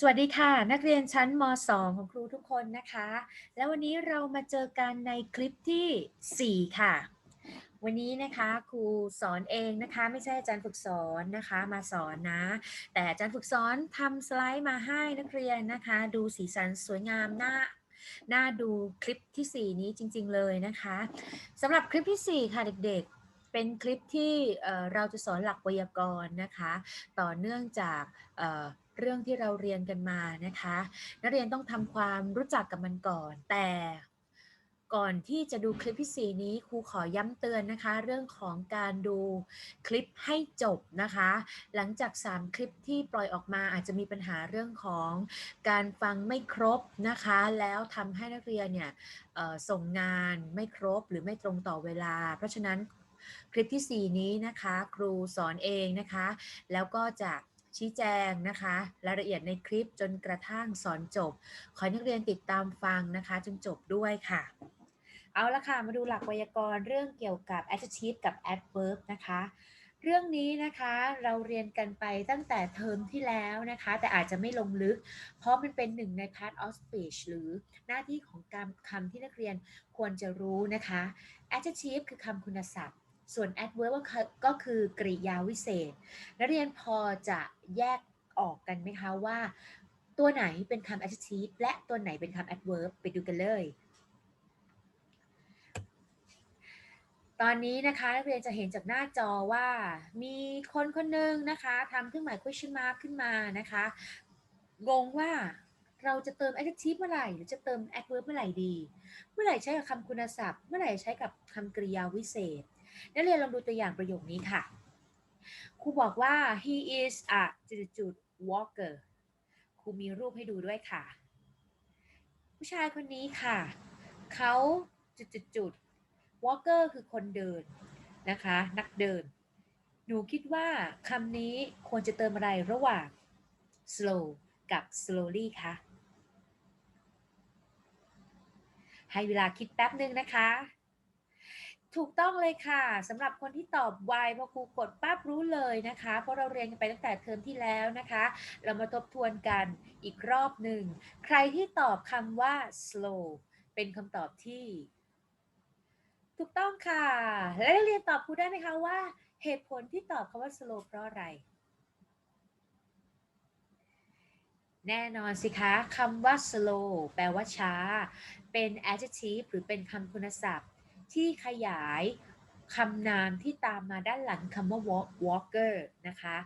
สวัสดีค่ะ นักเรียนชั้นม .2 ของครูทุกคนนะคะ แล้ววันนี้เรามาเจอกันในคลิปที่ 4 ค่ะ วันนี้นะคะครูสอนเองนะคะ ไม่ใช่อาจารย์ฝึกสอนนะคะมาสอนนะ แต่อาจารย์ฝึกสอนทำสไลด์มาให้นักเรียนนะคะ ดูสีสันสวยงามน่าน่าดูคลิปที่ 4 นี้จริง ๆ เลยนะคะสำหรับคลิปที่ 4 ค่ะเด็กๆ เป็นคลิปที่เอ่อเราจะสอนหลักไวยากรณ์นะคะ ต่อเนื่องจาก เรื่องที่เราเรียนกันมานะคะ นักเรียนต้องทำความรู้จักกับมันก่อน แต่ก่อนที่จะดูคลิปที่ 4 นี้ครูขอย้ำเตือนนะคะ เรื่องของการดูคลิปให้จบนะคะ หลังจาก 3 คลิปที่ปล่อยออกมาอาจจะมีปัญหาเรื่องของการฟังไม่ครบนะคะ แล้วทำให้นักเรียนเนี่ยส่งงานไม่ครบหรือไม่ตรงต่อเวลา เพราะฉะนั้นคลิปที่ 4 นี้นะคะ ครูสอนเองนะคะ แล้วก็จะ ชี้แจงนะคะรายละเอียดในคลิปจนกระทั่งสอนจบ ขอให้นักเรียนติดตามฟังนะคะ จนจบด้วยค่ะ เอาละค่ะ มาดูหลักไวยากรณ์เรื่องเกี่ยวกับ adjective กับ adverb นะคะเรื่องนี้นะคะเราเรียนกันไปตั้งแต่เทอมที่แล้วนะคะ แต่อาจจะไม่ลงลึก เพราะมันเป็นหนึ่งใน part of speech หรือหน้าที่ของการคำที่นักเรียนควรจะรู้นะคะ adjective คือคำคุณศัพท์ ส่วน adverb ก็คือกริยาวิเศษ นักเรียนพอจะแยกออกกันไหมคะว่า ตัวไหนเป็นคำ adjective และตัวไหนเป็นคำ adverb ไปดูกันเลย ตอนนี้นะคะนักเรียนจะเห็นจากหน้าจอว่ามีคนคนหนึ่งนะคะทำเครื่องหมาย question mark ขึ้นมานะคะงงว่าเราจะเติม adjective เมื่อไหร่หรือจะเติม adverb เมื่อไหร่ดี เมื่อไหร่ใช้กับคำคุณศัพท์ เมื่อไหร่ใช้กับคำกริยาวิเศษ นักเรียนลองดูตัวอย่างประโยคนี้ค่ะ ครูบอกว่า he is a จุดๆ walker ครูมีรูปให้ดูด้วยค่ะ ผู้ชายคนนี้ค่ะ เขาจุดๆ walker คือคนเดินนะคะ นักเดิน หนูคิดว่าคำนี้ควรจะเติมอะไรระหว่าง slow กับ slowly คะให้เวลาคิดแป๊บหนึ่งนะคะ ถูกต้องเลยค่ะสำหรับคนที่ตอบไวพอครูกดปั๊บรู้เลยนะคะ เพราะเราเรียนกันไปตั้งแต่เทอมที่แล้วนะคะ เรามาทบทวนกันอีกรอบหนึ่ง ใครที่ตอบคำว่า slow เป็นคำตอบที่ ถูกต้องค่ะ และนักเรียนตอบครูได้ไหมคะว่า เหตุผลที่ตอบคำว่า slow เพราะอะไร แน่นอนสิคะคำว่า slow แปลว่าช้า เป็น adjective หรือเป็นคำคุณศัพท์ ที่ขยายคำนามที่ตามมาด้านหลังคำว่า walker นะคะ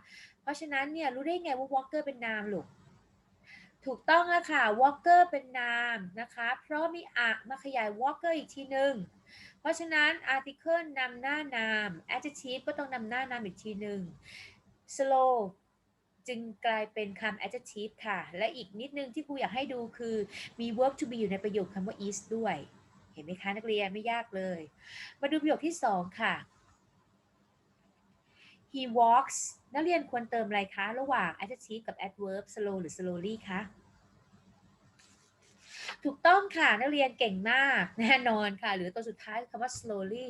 เพราะฉะนั้นเนี่ยรู้ได้ไงว่า walker เป็นนามลูกถูกต้องแล้วค่ะ walker เป็นนามนะคะ เพราะมีอะมาขยาย walker อีกทีหนึ่ง เพราะฉะนั้น article นำหน้านาม adjective ก็ต้องนำหน้านามอีกทีหนึ่ง slow จึงกลายเป็นคำ adjective ค่ะ และอีกนิดนึงที่ครูอยากให้ดูคือมี verb to be อยู่ในประโยคคำว่า is ด้วย เห็นไหมคะนักเรียนไม่ยากเลย มาดูประโยคที่2ค่ะ he walks นักเรียนควรเติมอะไรคะ ระหว่าง adjective กับ adverb slow หรือ slowly คะถูกต้องค่ะ นักเรียนเก่งมากแน่นอนค่ะ หรือตัวสุดท้ายคำว่า slowly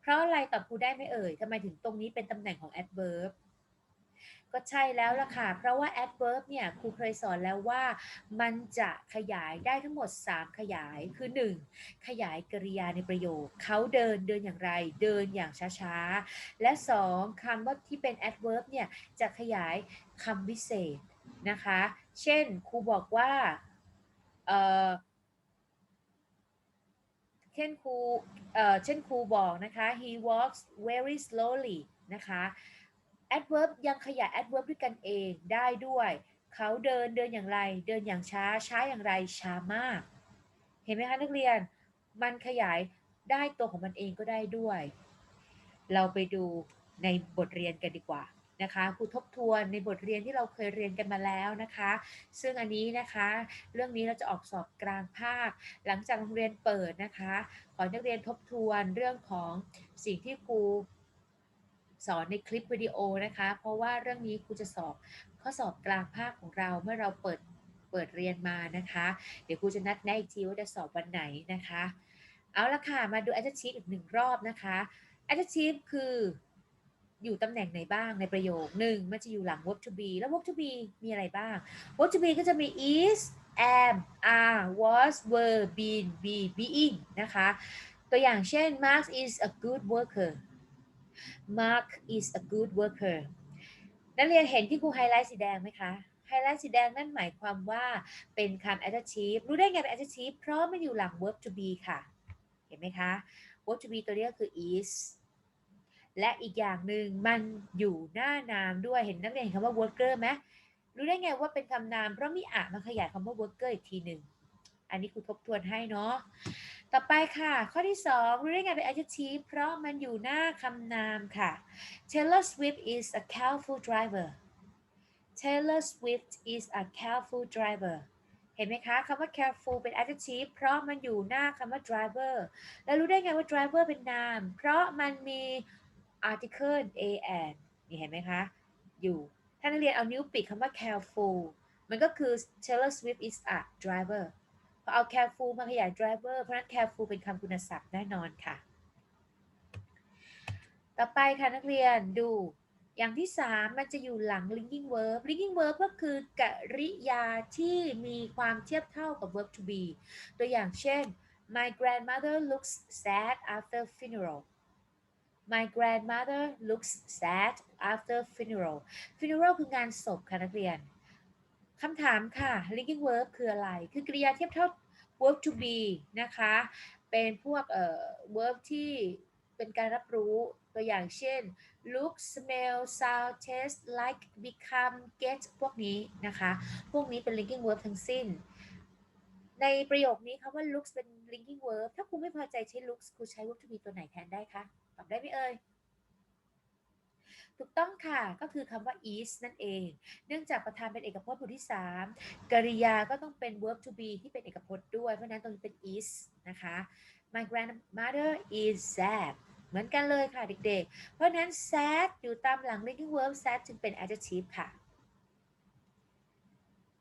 เพราะอะไรตอบครูได้ไหมเอ่ยทำไมถึงตรงนี้เป็นตำแหน่งของ adverb ก็ใช่แล้วล่ะค่ะ เพราะว่า adverb เนี่ยครูเคยสอนแล้วว่า มันจะขยายได้ทั้งหมด 3 ขยายคือ 1. ขยายกริยาในประโยค เขาเดินเดินอย่างไร เดินอย่างช้าๆ และ 2. คำว่าที่เป็น adverb เนี่ยจะขยายคำวิเศษนะคะ เช่นครูบอกว่าเออเช่นครูเอ่อเช่นครูบอกนะคะ he walks very slowly นะคะ adverb ยังขยาย adverb ด้วยกันเองได้ด้วย เขาเดินเดินอย่างไร เดินอย่างช้า ช้าอย่างไร ช้ามาก เห็นไหมคะนักเรียน มันขยายได้ตัวของมันเองก็ได้ด้วย เราไปดูในบทเรียนกันดีกว่านะคะครูทบทวนในบทเรียนที่เราเคยเรียนกันมาแล้วนะคะ ซึ่งอันนี้นะคะ เรื่องนี้เราจะออกสอบกลางภาค หลังจากโรงเรียนเปิดนะคะ ขอให้นักเรียนทบทวนเรื่องของสิ่งที่ครู สอนในคลิปวิดีโอนะคะ เพราะว่าเรื่องนี้ครูจะสอบข้อสอบกลางภาคของเราเมื่อเราเปิดเปิดเรียนมานะคะ เดี๋ยวครูจะนัดแนะอีกทีว่าจะสอบวันไหนนะคะ เอาละค่ะ มาดู adjective อีกหนึ่งรอบนะคะ adjective คืออยู่ตำแหน่งไหนบ้างในประโยคหนึ่งมันจะอยู่หลัง verb to be แล้ว verb to be มีอะไรบ้าง verb to be ก็จะมี is am are was were been be being นะคะ ตัวอย่างเช่น Mark is a good worker Mark is a good worker นักเรียนเห็นที่ครูไฮไลท์สีแดงไหมคะไฮไลท์สีแดงนั่นหมายความว่าเป็นคำ adjective รู้ได้ไงเป็น adjective เพราะมันอยู่หลัง verb to be ค่ะ เห็นไหมคะ verb to be ตัวนี้ก็คือ is และอีกอย่างหนึ่งมันอยู่หน้านามด้วยเห็นนักเรียนเห็นคำว่า worker ไหมรู้ได้ไงว่าเป็นคำนามเพราะมีอะมาขยายคำว่า worker อีกทีหนึ่ง อันนี้ครูทบทวนให้เนาะ ต่อไปค่ะ ข้อที่ 2 รู้ได้ไงเป็น adjective เพราะมันอยู่หน้าคำนามค่ะ Taylor Swift is a careful driver Taylor Swift is a careful driver เห็นไหมคะคำว่า careful เป็น adjective เพราะมันอยู่หน้าคำว่า driver แล้วรู้ได้ไงว่า driver เป็นนาม เพราะมันมี article a an นี่เห็นไหมคะ อยู่ ถ้านักเรียนเอานิ้วปิดคำว่า careful มันก็คือ Taylor Swift is a driver อเอา careful มาขยาย driver เพราะฉะนั้น careful เป็นคำคุณศัพท์แน่นอนค่ะ ต่อไปค่ะนักเรียนดูอย่างที่ 3 มันจะอยู่หลัง linking verb linking verb ก็คือกริยาที่มีความเทียบเท่ากับ verb to be ตัวอย่างเช่น my grandmother looks sad after funeral my grandmother looks sad after funeral funeral คืองานศพค่ะนักเรียน คำถามค่ะ linking verb คืออะไร คือกริยาเทียบเท่า verb to be นะคะ เป็นพวกเอ่อ verb ที่เป็นการรับรู้ตัวอย่างเช่น look smell sound taste like become get พวกนี้นะคะ พวกนี้เป็น linking verb ทั้งสิ้น ในประโยคนี้คำว่า looks เป็น linking verb ถ้าครูไม่พอใจใช้ looks ครูใช้ verb to be ตัวไหนแทนได้คะ ตอบได้ไหมเอ่ย ถูกต้องค่ะ ก็คือคำว่า is นั่นเอง เนื่องจากประธานเป็นเอกพจน์บทที่ 3 กริยาก็ต้องเป็น verb to be ที่เป็นเอกพจน์ด้วย เพราะนั้นตรงนี้เป็น is นะคะ my grandmother is sad เหมือนกันเลยค่ะเด็กๆ เพราะฉะนั้น sad อยู่ตามหลัง linking verb sad จึงเป็น adjective ค่ะ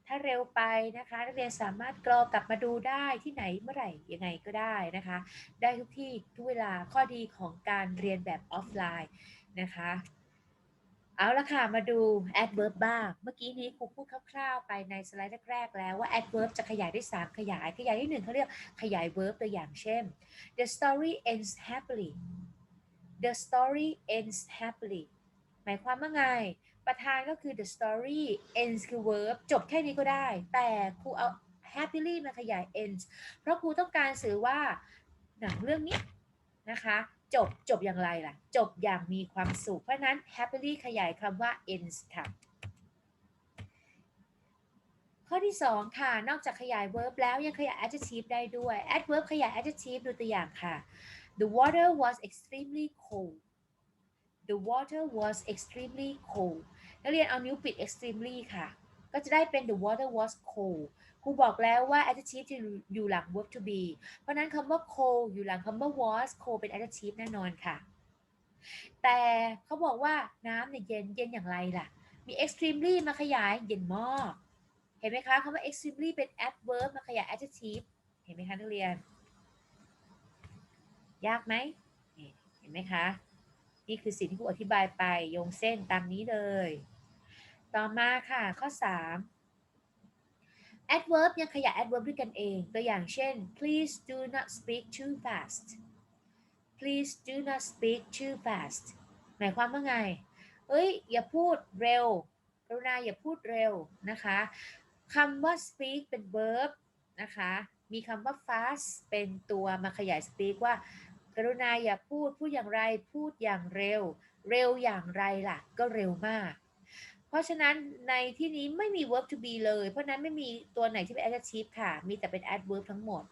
ถ้าเร็วไปนะคะนักเรียนสามารถกรอกลับมาดูได้ที่ไหนเมื่อไหร่ยังไงก็ได้นะคะ ได้ทุกที่ทุกเวลาข้อดีของการเรียนแบบออฟไลน์นะคะ เอาละค่ะ มาดู adverb บ้าง เมื่อกี้นี้ครูพูดคร่าวๆ ไปในสไลด์แรกๆ แล้วว่า adverb จะขยายได้ 3 ขยาย ขยายที่1เขาเรียกขยาย verb ตัวอย่างเช่น the story ends happily the story ends happily หมายความว่าไง ประธานก็คือ the story ends คือ verb จบแค่นี้ก็ได้ แต่ครูเอา happily มาขยาย ends เพราะครูต้องการสื่อว่าหนังเรื่องนี้นะคะ จบจบอย่างไรล่ะ จบอย่างมีความสุข เพราะนั้น happily ขยายคำว่า ends ค่ะ ข้อที่ 2 ค่ะ นอกจากขยาย verb แล้วยังขยาย adjective ได้ด้วย adverb ขยาย adjective ดูตัวอย่างค่ะ the water was extremely cold the water was extremely cold นักเรียนเอานิ้วปิด extremely ค่ะ ก็จะได้เป็น the water was cold ครูบอกแล้วว่า adjective จะอยู่หลัง verb to be เพราะนั้นคำว่า cold อยู่หลังคำว่า was cold เป็น adjective แน่นอนค่ะ แต่เขาบอกว่าน้ำเนี่ยเย็นเย็นอย่างไรล่ะ มี extremely มาขยายเย็นมาก เห็นไหมคะคำว่า extremely เป็น adverb มาขยาย adjective เห็นไหมคะนักเรียน ยากไหมเห็นไหมคะ นี่คือสิ่งที่ครูอธิบายไปโยงเส้นตามนี้เลย ต่อมาค่ะ ข้อ 3 adverb ยังขยาย adverb ด้วยกันเอง ตัวอย่างเช่น please do not speak too fast please do not speak too fast หมายความว่าไง เอ้ย อย่าพูดเร็ว กรุณาอย่าพูดเร็วนะคะคำว่า speak เป็น verb นะคะ มีคำว่า fast เป็นตัวมาขยาย speak ว่า กรุณาอย่าพูด พูดอย่างไร พูดอย่างเร็ว เร็วอย่างไรล่ะ ก็เร็วมาก เพราะฉะนั้นในที่นี้ไม่มี verb to be เลย เพราะนั้นไม่มีตัวไหนที่เป็น adjective ค่ะ มีแต่เป็น adverb ทั้งหมด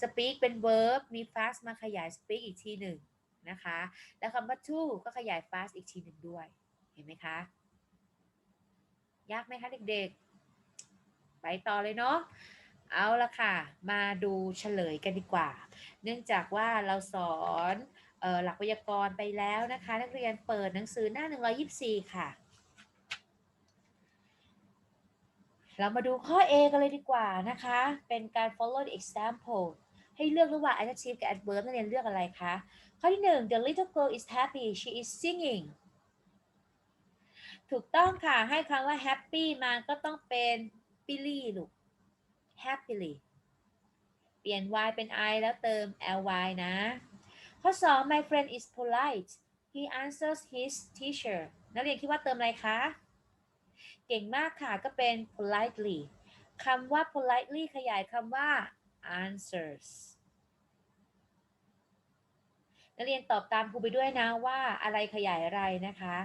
speak เป็น verb มี fast มาขยาย speak อีกทีหนึ่งนะคะ แล้วคำว่า to ก็ขยาย fast อีกทีหนึ่งด้วย เห็นไหมคะ ยากไหมคะเด็กๆ ไปต่อเลยเนาะ เอาละค่ะ มาดูเฉลยกันดีกว่า เนื่องจากว่าเราสอนออหลักไวยากรณ์ไปแล้วนะคะ นักเรียนเปิดหนังสือหน้า 124 ค่ะ เรามาดูข้อ A กันเลยดีกว่านะคะ เป็นการ follow the example ให้เลือกระหว่าง adjective กับ adverb นักเรียนเลือกอะไรคะ ข้อที่ 1 the little girl is happy she is singing ถูกต้องค่ะ ให้คำว่า happy มาก็ต้องเป็น billy ลูก happily เปลี่ยน y เป็น i แล้วเติม ly นะ ข้อ 2 my friend is polite he answers his teacher นักเรียนคิดว่าเติมอะไรคะ เก่งมากค่ะ ก็เป็น politely คำว่า politely ขยายคำว่า answers นักเรียนตอบตามครูไปด้วยนะว่าอะไรขยายอะไรนะคะ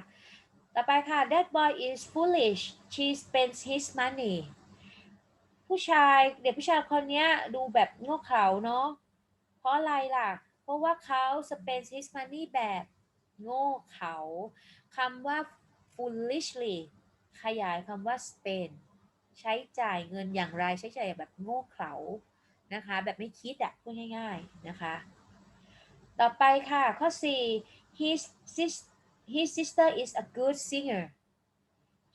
ต่อไปค่ะ that boy is foolish she spends his money ผู้ชายเด็กผู้ชายคนนี้ดูแบบโง่เขลาเนาะ เพราะอะไรล่ะ เพราะว่าเขา spends his money แบบโง่เขลาคำว่า foolishly ขยายคำว่า spend ใช้จ่ายเงินอย่างไรใช้จ่ายแบบโง่เขลานะคะ แบบไม่คิดอะพูดง่ายๆนะคะ ต่อไปค่ะ ข้อ 4 his sis his sister is a good singer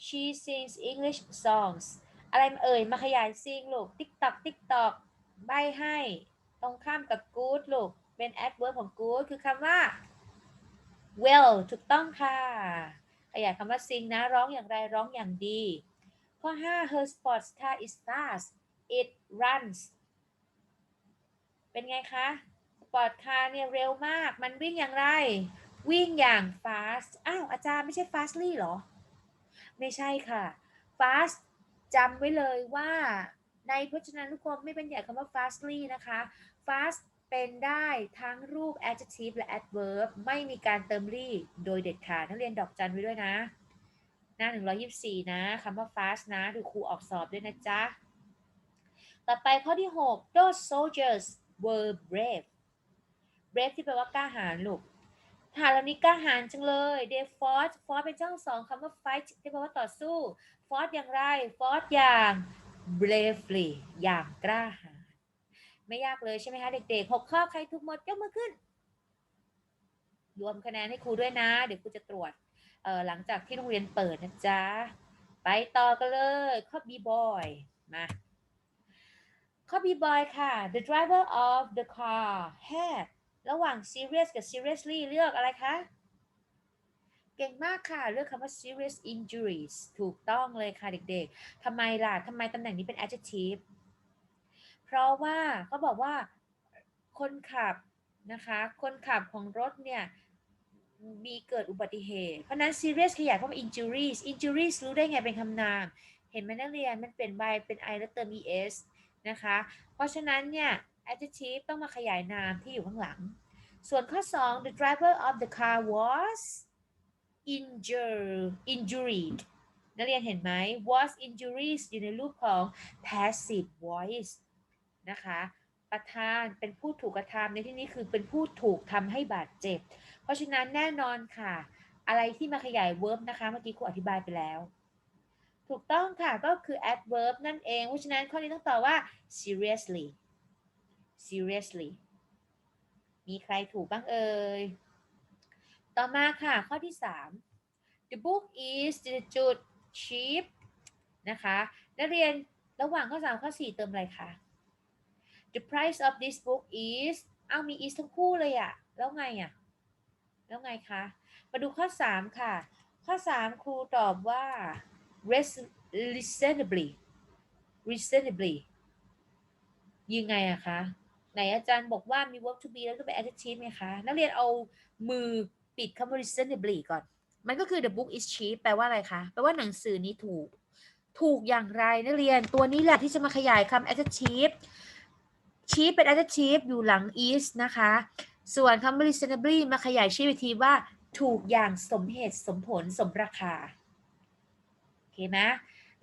she sings English songs อะไรเอ่ย มาขยาย sing ลูก TikTok TikTok ใบให้ ตรงข้ามกับ good ลูก เป็น adverb ของ good คือคำว่า well ถูกต้องค่ะ ขยายคำว่า sing นะ ร้องอย่างไรร้องอย่างดี ข้อ 5 her sports car is fast it runs เป็นไงคะสปอร์ตคาร์เนี่ยเร็วมาก มันวิ่งอย่างไร วิ่งอย่าง fast อ้าวอาจารย์ไม่ใช่ fastly เหรอ ไม่ใช่ค่ะ fast จำไว้เลยว่าในพจนานุกรมไม่เป็นใหญ่คำว่า fastly นะคะ fast เป็นได้ทั้งรูป adjective และ adverb ไม่มีการเติมลี่โดยเด็ดขาดนักเรียนดอกจันไว้ด้วยนะ หน้า 124 นะคำว่า fast นะดูครูออกสอบด้วยนะจ๊ะ ต่อไปข้อที่ 6 those soldiers were brave brave ที่แปลว่ากล้าหาญลูกทหารเหล่านี้กล้าหาญจังเลย they fought fought เป็นเจ้าสองคำว่า fight ที่แปลว่าต่อสู้ fought อย่างไร fought อย่าง bravely อย่างกล้าหาญ ไม่ยากเลยใช่ไหมคะ เด็กๆหกข้อใครถูกหมดยกมือขึ้น รวมคะแนนให้ครูด้วยนะ เดี๋ยวครูจะตรวจเออหลังจากที่โรงเรียนเปิดนะจ๊ะ ไปต่อกันเลยข้อ B boy มาข้อ B boy ค่ะ the driver of the car had ระหว่าง serious กับ seriously เลือกอะไรคะ เก่งมากค่ะ เลือกคำว่า serious injuries ถูกต้องเลยค่ะเด็กๆทำไมล่ะทำไมตำแหน่งนี้เป็น adjective เพราะว่าเขาบอกว่าคนขับนะคะคนขับของรถเนี่ยมีเกิดอุบัติเหตุ เพราะนั้น serious ขยายเข้ามา injuries injuries รู้ได้ไงเป็นคำนาม เห็นไหมนักเรียนมันเปลี่ยน by เป็น i แล้วเติม es นะคะ เพราะฉะนั้นเนี่ย adjective ต้องมาขยายนามที่อยู่ข้างหลัง ส่วนข้อ 2 the driver of the car was injured injured นักเรียนเห็นไหม was injuries อยู่ในรูปของ passive voice นะคะ ประธานเป็นผู้ถูกกระทำในที่นี้คือเป็นผู้ถูกทำให้บาดเจ็บ เพราะฉะนั้นแน่นอนค่ะ อะไรที่มาขยาย verb นะคะ เมื่อกี้ครูอธิบายไปแล้ว ถูกต้องค่ะก็คือ adverb นั่นเอง เพราะฉะนั้นข้อนี้ต้องตอบว่า seriously seriously มีใครถูกบ้างเอ่ย ต่อมาค่ะ ข้อที่ 3 the book is จุด cheap นะคะ นักเรียนระหว่างข้อ 3 ข้อ 4 เติมอะไรคะ the price of this book is เอามี is ทั้งคู่เลยอะแล้วไงอะแล้วไงคะ มาดูข้อ 3 ค่ะ ข้อ 3 ครูตอบว่า reasonably reasonably ยังไงอะคะไหนอาจารย์บอกว่ามี verb to be แล้วก็เป็น adjective ไหมคะ นักเรียนเอามือปิดคำว่า reasonably ก่อน มันก็คือ the book is cheap แปลว่าอะไรคะ แปลว่าหนังสือนี้ถูก ถูกอย่างไรนักเรียน ตัวนี้แหละที่จะมาขยายคำ adjective cheap เป็น adjective อยู่หลัง is นะคะ ส่วนคำว่า reasonably มาขยายชื่อวิธีว่าถูกอย่างสมเหตุสมผลสมราคา โอเคไหม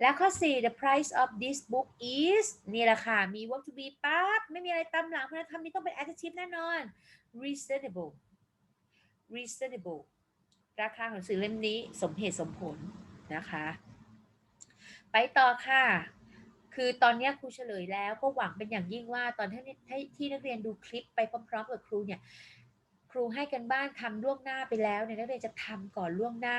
และข้อ 4 the price of this book is นี่แหละค่ะ มี verb to be ปั๊บ ไม่มีอะไรตามหลัง เพราะฉะนั้นคำนี้ต้องเป็น adjective แน่นอน reasonable reasonable ราคาของหนังสือเล่มนี้สมเหตุสมผลนะคะ ไปต่อค่ะ คือตอนนี้ครูเฉลยแล้วก็หวังเป็นอย่างยิ่งว่าตอนที่ที่นักเรียนดูคลิปไปพร้อมๆกับครูเนี่ยครูให้กันบ้านทำล่วงหน้าไปแล้วเนี่ยนักเรียนจะทำก่อนล่วงหน้า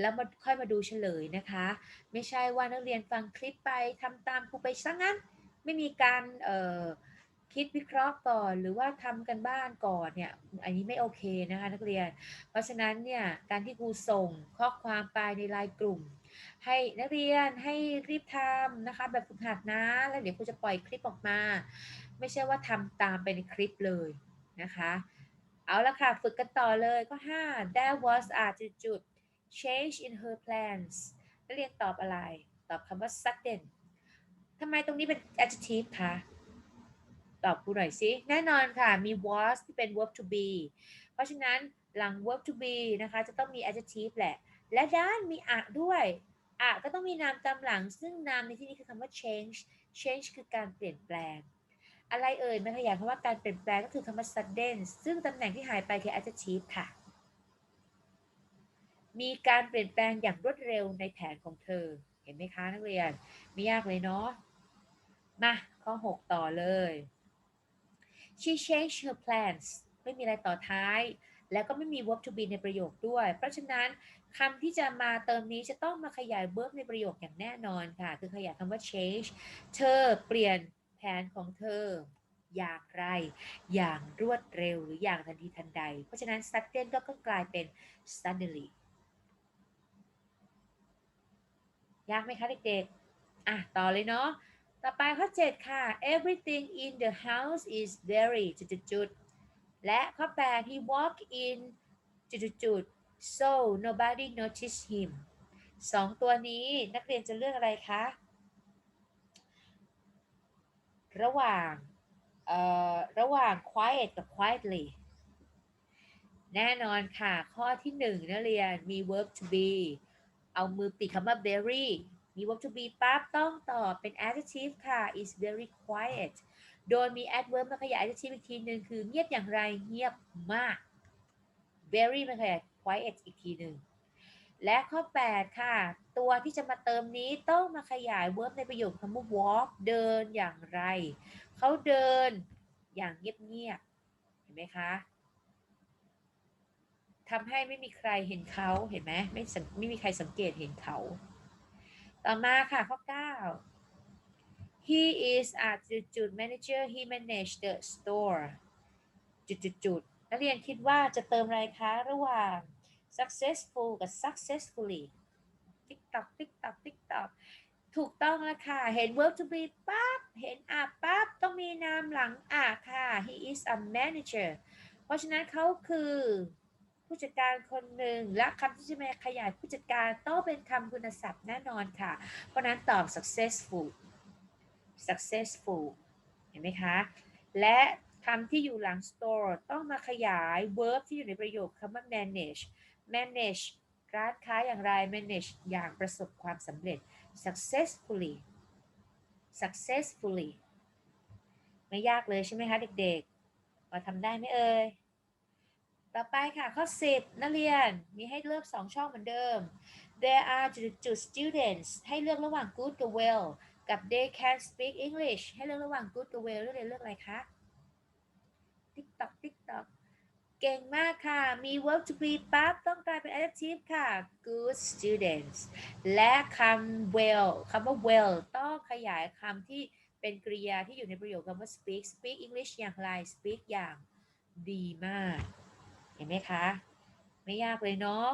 แล้วมาค่อยมาดูเฉลยนะคะ ไม่ใช่ว่านักเรียนฟังคลิปไปทำตามครูไปซะงั้น ไม่มีการเอ่อคิดวิเคราะห์ก่อนหรือว่าทำกันบ้านก่อนเนี่ยอันนี้ไม่โอเคนะคะนักเรียน เพราะฉะนั้นเนี่ยการที่ครูส่งข้อความไปในไลน์กลุ่ม ให้นักเรียนให้รีบทำนะคะ แบบฝึกหัดนะ แล้วเดี๋ยวครูจะปล่อยคลิปออกมา ไม่ใช่ว่าทำตามไปในคลิปเลยนะคะ เอาละค่ะ ฝึกกันต่อเลยก็ 5 there was a จุด change in her plans นักเรียนตอบอะไร ตอบคำว่า sudden ทำไมตรงนี้เป็น adjective คะตอบครูหน่อยสิ แน่นอนค่ะ มี was ที่เป็น verb to be เพราะฉะนั้นหลัง verb to be นะคะ จะต้องมี adjective แหละ และด้านมีอะด้วยอะก็ต้องมีนามตามหลัง ซึ่งนามในที่นี้คือคำว่า change change คือการเปลี่ยนแปลง อะไรเอ่ยมันขยายคำว่าการเปลี่ยนแปลงก็คือคำว่า sudden ซึ่งตำแหน่งที่หายไปคือ adjective ค่ะ มีการเปลี่ยนแปลงอย่างรวดเร็วในแผนของเธอ เห็นไหมคะนักเรียน ไม่ยากเลยเนาะ มาข้อ 6 ต่อเลย she changed her plans ไม่มีอะไรต่อท้าย แล้วก็ไม่มี verb to be ในประโยคด้วย เพราะฉะนั้น คำที่จะมาเติมนี้จะต้องมาขยาย verb ในประโยคอย่างแน่นอนค่ะ คือขยายคำว่า change เธอเปลี่ยนแผนของเธอ อย่างไร อย่างรวดเร็วหรืออย่างทันทีทันใด เพราะฉะนั้น sudden ก็กลายเป็น suddenly ยากไหมคะเด็กๆ อะ ต่อเลยเนาะ ต่อไปข้อ 7 ค่ะ everything in the house is very จุดๆและข้อ 8 he walk in จุดๆ so nobody noticed him สองตัวนี้นักเรียนจะเลือกอะไรคะ ระหว่างเอ่อระหว่าง quiet กับ quietly แน่นอนค่ะ ข้อที่หนึ่งนักเรียนมี verb to be เอามือปิดคำว่า very มี verb to be ปั๊บต้องตอบเป็น adjective ค่ะ is very quiet โดยมี adverb มาขยาย adjective อีกทีหนึ่งคือเงียบอย่างไรเงียบมาก very มาขยาย quiet อีกทีหนึ่งและข้อ 8 ค่ะ ตัวที่จะมาเติมนี้ต้องมาขยาย verb ในประโยคคำว่า walk เดินอย่างไร เขาเดินอย่างเงียบๆ เห็นไหมคะทำให้ไม่มีใครเห็นเขาเห็นไหมไม่สังไม่มีใครสังเกตเห็นเขา ต่อมาค่ะข้อ 9 he is a จุดๆ manager he manage the store จุดๆๆนักเรียนคิดว่าจะเติมอะไรคะระหว่าง successful กับ successfully ติ๊กตอกติ๊กตอกติ๊กตอกถูกต้องแล้วค่ะ เห็น verb to be ปั๊บ เห็นอะปั๊บ ต้องมีนามหลังอะค่ะ he is a manager เพราะฉะนั้นเขาคือ ผู้จัดการคนหนึ่ง และคำที่จะมาขยายผู้จัดการต้องเป็นคำคุณศัพท์แน่นอนค่ะ เพราะนั้นตอบ successful successful เห็นไหมคะ และคำที่อยู่หลัง store ต้องมาขยาย verb ที่อยู่ในประโยคคำว่า manage manage ร้านค้าอย่างไร manage อย่างประสบความสำเร็จ successfully successfully ไม่ยากเลยใช่ไหมคะเด็กๆมาทำได้ไหมเอ่ยต่อไปค่ะ ข้อ 10 นักเรียนมีให้เลือก 2 ช่องเหมือนเดิม there are จุด students ให้เลือกระหว่าง good กับ well กับ they can speak English ให้เลือกระหว่าง good กับ well เลือกเรียนเลือกอะไรคะ TikTok TikTok เก่งมากค่ะ มี verb to be ปั๊บต้องกลายเป็น adjective ค่ะ good students และคำ well คำว่า well ต้องขยายคำที่เป็นกริยาที่อยู่ในประโยคคำว่า speak speak English อย่างไร speak อย่างดีมาก เห็นไหมคะ ไม่ยากเลยเนาะ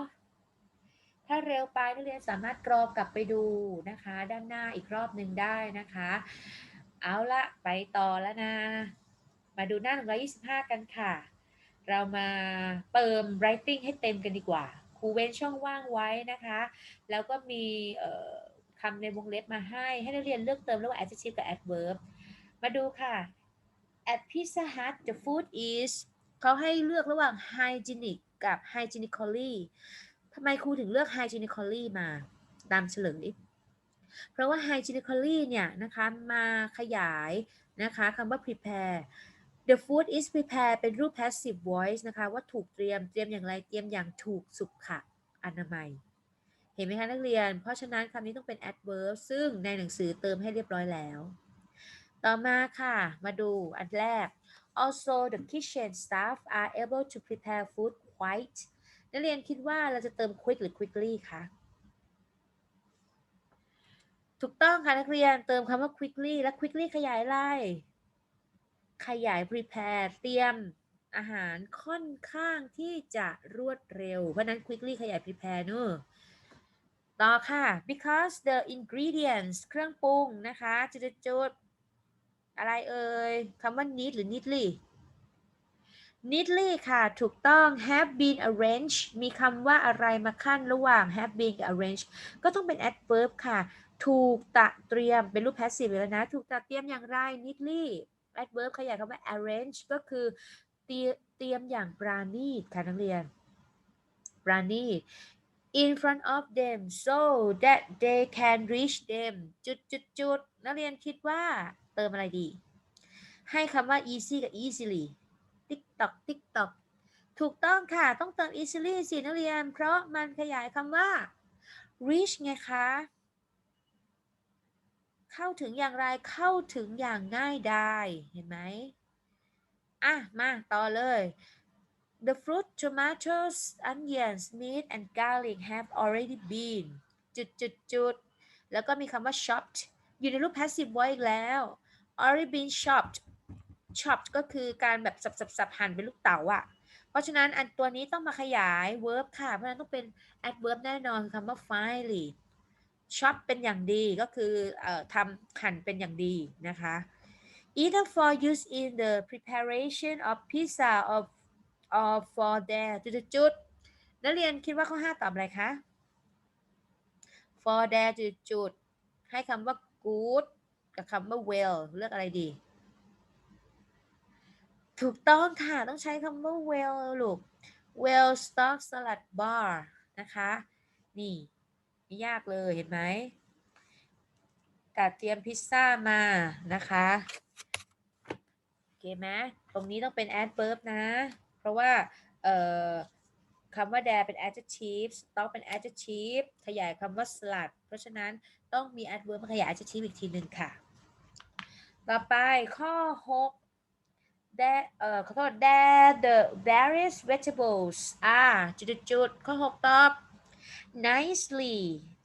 ถ้าเร็วไปนักเรียนสามารถกรอกกลับไปดูนะคะ ด้านหน้าอีกรอบหนึ่งได้นะคะ เอาละไปต่อแล้วนะ มาดูหน้า 125 กันค่ะ เรามาเติม writing ให้เต็มกันดีกว่าครูเว้นช่องว่างไว้นะคะ แล้วก็มีคำในวงเล็บมาให้ ให้นักเรียนเลือกเติมระหว่าง adjective กับ adverb มาดูค่ะ at Pizza Hut the food is เขาให้เลือกระหว่าง hygienic กับ hygienically ทำไมครูถึงเลือก hygienically มาตามเฉลยเพราะว่า hygienically เนี่ยนะคะมาขยายนะคะคำว่า prepare the food is prepared เป็นรูป passive voice นะคะ ว่าถูกเตรียม เตรียมอย่างไร เตรียมอย่างถูกสุขอนามัย เห็นไหมคะนักเรียน เพราะฉะนั้นคำนี้ต้องเป็น adverb ซึ่งในหนังสือเติมให้เรียบร้อยแล้ว ต่อมาค่ะ มาดูอันแรก also the kitchen staff are able to prepare food quite นักเรียนคิดว่าเราจะเติม quick หรือ quickly คะถูกต้องค่ะนักเรียนเติมคำว่า quickly และ quickly ขยายอะไร ขยาย prepare เตรียมอาหารค่อนข้างที่จะรวดเร็ว เพราะนั้น quickly ขยาย prepare เนอะต่อค่ะ because the ingredients เครื่องปรุงนะคะจุดจุดอะไรเอ่ยคำว่า need หรือ neatly neatly ค่ะ ถูกต้อง have been arranged มีคำว่าอะไรมาขั้นระหว่าง have been กับ arranged ก็ต้องเป็น adverb ค่ะ ถูกตะเตรียมเป็นรูป passive แล้วนะ ถูกตะเตรียมอย่างไร neatly adverb ขยายคำว่า arrange ก็คือเตรียเตรียมอย่างปราณีตค่ะนักเรียน ปราณีต in front of them so that they can reach them จุดจุดจุดนักเรียนคิดว่าเติมอะไรดี ให้คำว่า easy กับ easily TikTok TikTok ถูกต้องค่ะ ต้องเติม easily สินักเรียน เพราะมันขยายคำว่า reach ไงคะ เข้าถึงอย่างไรเข้าถึงอย่างง่ายดายเห็นไหมอะ มาต่อเลย The fruit, tomatoes, onions, meat, and garlic have already been จุดจุดจุดแล้วก็มีคำว่า chopped อยู่ในรูป passive voice อีกแล้ว already been chopped chopped ก็คือการแบบสับสับสับหั่นเป็นลูกเต๋าอะเพราะฉะนั้นอันตัวนี้ต้องมาขยาย verb ค่ะ เพราะฉะนั้นต้องเป็น adverb แน่นอนคือคำว่า finally finely chop เป็นอย่างดีก็คืออทำหั่นเป็นอย่างดีนะคะ either for use in the preparation of pizza or or for their จุดจุดๆนักเรียนคิดว่าข้อ 5 ตอบอะไรคะ for their จุดจุดๆให้คำว่า good กับคำว่า well เลือกอะไรดี ถูกต้องค่ะ ต้องใช้คำว่า well ลูก well stock salad bar นะคะ นี่ ไม่ยากเลยเห็นไหมกาเตรียมพิซซ่ามานะคะโอเคไหมตรงนี้ต้องเป็น adverb นะ เพราะว่าคำว่า there เป็น adjective stock เป็น adjective ขยายคำว่า salad เพราะฉะนั้นต้องมี adverb มาขยาย adjective อีกทีหนึ่งค่ะ ต่อไปข้อ 6 there เอ่อขอโทษ there the various vegetables are จุดๆๆข้อ 6 ตอบ nicely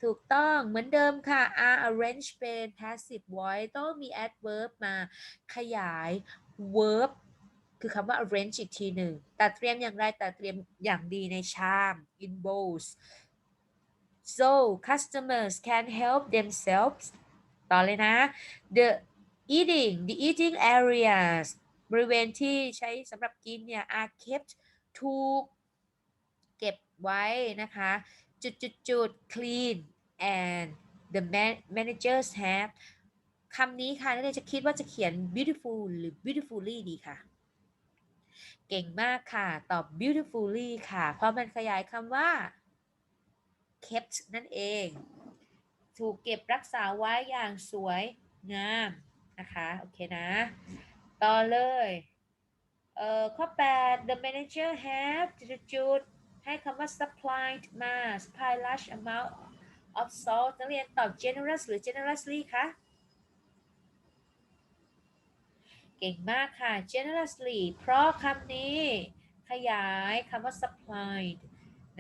ถูกต้องเหมือนเดิมค่ะ are arranged เป็น passive voice ต้องมี adverb มาขยาย verb คือคำว่า arrange อีกทีหนึ่งแตัดเตรียมอย่างไรแตัดเตรียมอย่างดีในชาม in bowls so customers can help themselves ต่อเลยนะ the eating the eating areas บริเวณที่ใช้สำหรับกินเนี่ย are kept ถูกเก็บไว้นะคะ จุดจุดจุด clean and the man managers have คำนี้ค่ะนักเรียนจะคิดว่าจะเขียน beautiful หรือ beautifully ดีค่ะ เก่งมากค่ะ ตอบ beautifully ค่ะ เพราะมันขยายคำว่า kept นั่นเอง ถูกเก็บรักษาไว้อย่างสวยงามนะคะ โอเคนะ ต่อเลย เอ่อ ข้อ 8 the manager have จุดๆ ให้คำว่า supplied มา supply large amount of salt นักเรียนตอบ generous หรือ generously คะเก่งมากค่ะ generously เพราะคำนี้ขยายคำว่า supplied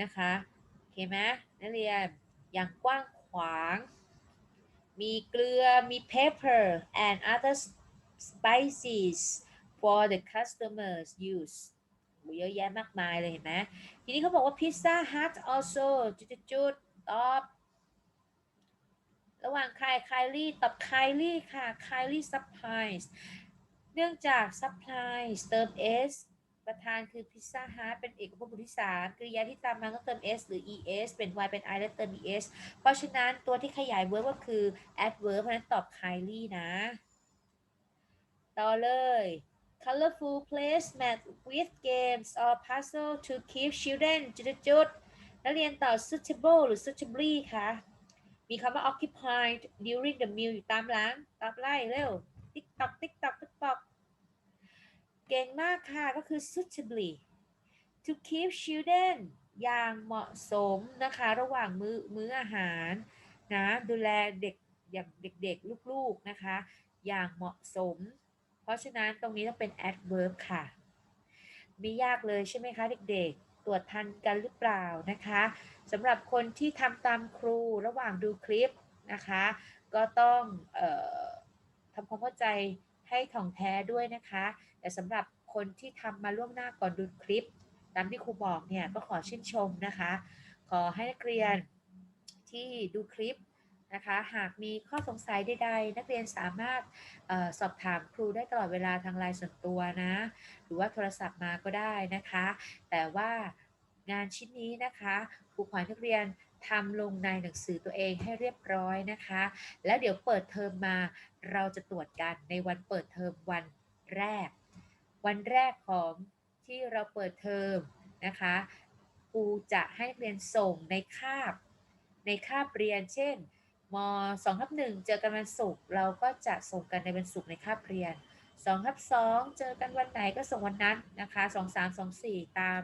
นะคะโอเคไหมนักเรียนอย่างกว้างขวาง มีเกลือ มี pepper and other spices for the customers use เยอะแยะมากมายเลยเห็นไหม ทีนี้เขาบอกว่า Pizza Hut also จุดๆๆตอบระหว่างใครไคลี่ตอบไคลี่ค่ะไคลี่ซัพพลายเนื่องจากซัพพลายเติม s ประธานคือ Pizza Hut เป็นเอกพจน์บุที่สามกริยาที่ตามมาต้องเติม s หรือ es เป็น y เป็น i แล้วเติม es เพราะฉะนั้นตัวที่ขยาย verb ก็คือ adverb เพราะฉะนั้นตอบไคลี่นะ ต่อเลย colorful placemat with games or puzzle to keep children จุดๆนักเรียนตอบ suitable หรือ suitably คะมีคำว่า occupied during the meal อยู่ตามหลังตอบไล่เร็ว ติ๊กตอกติ๊กตอกติ๊กตอกเก่งมากค่ะ ก็คือ suitably to keep children อย่างเหมาะสมนะคะ ระหว่างมื้อมื้ออาหารนะ ดูแลเด็กอย่างเด็กๆ ลูกๆนะคะ อย่างเหมาะสม เพราะฉะนั้นตรงนี้ต้องเป็น adverb ค่ะไม่ยากเลยใช่ไหมคะเด็กๆ ตรวจทันกันหรือเปล่านะคะสำหรับคนที่ทำตามครูระหว่างดูคลิปนะคะ ก็ต้องออทำความเข้าใจให้ให้ถ่องแท้ด้วยนะคะ แต่สำหรับคนที่ทำมาล่วงหน้าก่อนดูคลิป ตามที่ครูบอกเนี่ยก็ขอชื่นชมนะคะ ขอให้นักเรียนที่ดูคลิป นะคะ หากมีข้อสงสัยใดๆ นักเรียนสามารถออสอบถามครูได้ตลอดเวลาทางไลน์ส่วนตัวนะ หรือว่าโทรศัพท์มาก็ได้นะคะ แต่ว่างานชิ้นนี้นะคะครูขอให้นักเรียนทำลงในหนังสือตัวเองให้เรียบร้อยนะคะ แล้วเดี๋ยวเปิดเทอมมาเราจะตรวจกันในวันเปิดเทอมวันแรก วันแรกของที่เราเปิดเทอมนะคะครูจะให้เรียนส่งในคาบ ในคาบเรียนเช่น ม2ทับ1เจอกันวันศุกร์เราก็จะส่งกันในวันศุกร์ในคาบเรียน2ทับ2เจอกันวันไหนก็ส่งวันนั้นนะคะ2 3 2 4 ตาม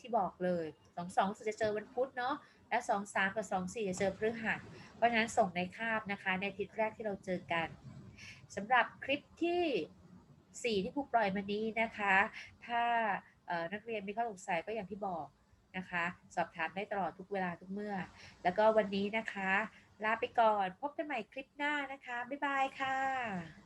ที่บอกเลย 2 2จะเจอวันพุธเนาะและ 2 3 กับ 2 4 จะเจอพฤหัสเพราะฉะนั้นส่งในคาบนะคะในอาทิตย์แรกที่เราเจอกันสำหรับคลิปที่ 4 ที่ครูปล่อยมานี้นะคะ ถ้านักเรียนมีข้อสงสัยก็อย่างที่บอกนะคะ สอบถามได้ตลอดทุกเวลาทุกเมื่อ แล้วก็วันนี้นะคะ ลาไปก่อน พบกันใหม่คลิปหน้านะคะ บ๊ายบายค่ะ